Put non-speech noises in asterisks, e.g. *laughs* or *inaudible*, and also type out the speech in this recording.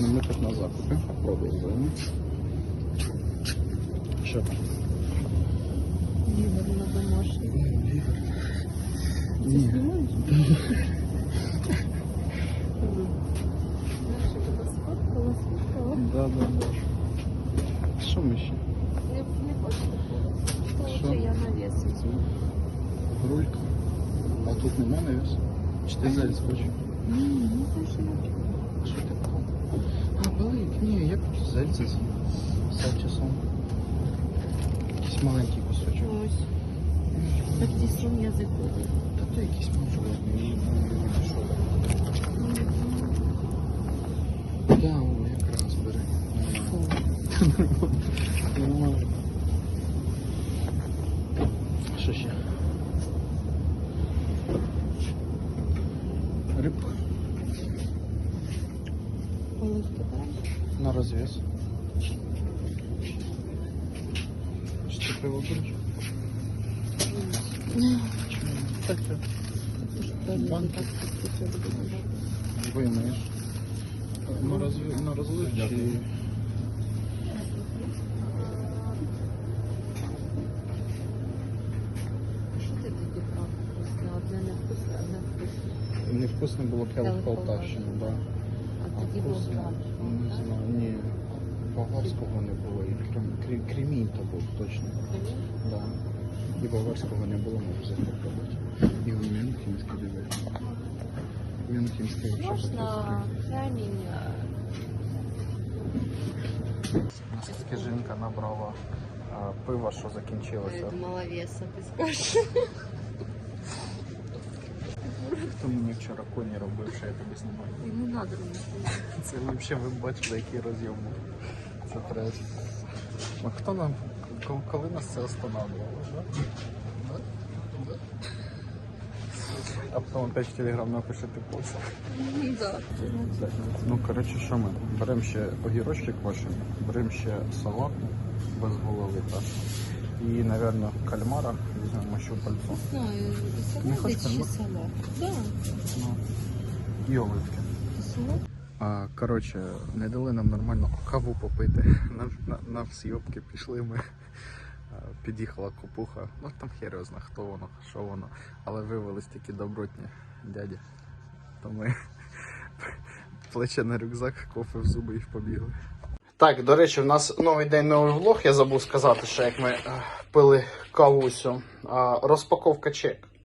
Ну, ми тут на закупи. Продовжуємо. Що там? Лівер на домашній. Ні. Знаєш, я тебе сфоткала, сфоткала. Да, да, да. Що ми ще? Не, не хочу такого. Що? Лучше я навес візьму. Рулька. А тут нема навіс? Чи ти зараз хочеш? Ні, не хочу. Що ти погано? А, болить. Ні, я б зельце з'їв. З часом. Якийсь маленький кусочок. Ось. Так тісон язик буде. Та то якийсь можливий. Що там? Да, о, якраз бери. Нормально. Що ще? Рибка Оливки береш? на розвес. Ще пиво будеш? Так, так. Банки. На розлив, на розлив чи... Невкусно було келих Полтавщини, да. А тоді був вкусно? бланш. Не знаю, ні. Болгарського не було, і крем, крем, кремінь то був точно. Да. І болгарського не було, можу запропонувати. І у Мюнхенський дивився. Мюнхенський вже Можна камінь. Наскільки жінка набрала а, пива, що закінчилося. Я думала веса, ти скажеш. Вчора коні робив, що я тобі знімаю? Йому надо мені. Це взагалі ви бачили, який розйом був. Це треш. А хто нам, коли, нас це останавливало? Да? Да? Да? А потім опять в телеграм напише ти пост. Да. Ну, коротше, що ми? Беремо ще огірочки квашені, беремо ще салат без голови, так? І, напевно, кальмара щупальцу. Знаю, Не салат хочеш чи кальмар? салат? Да. Ну, і оливки. Салат? А, коротше, не дали нам нормально каву попити. *laughs* На, на, на зйобки пішли ми. А, Під'їхала купуха. Ну там хер його зна, хто воно, що воно. Але виявились такі добротні дяді. То ми *laughs* плече на рюкзак, кофе в зуби і побігли. Так, до речі, в нас новий день новий влог. Я забув сказати, що як ми пили кавусю. А, розпаковка чек.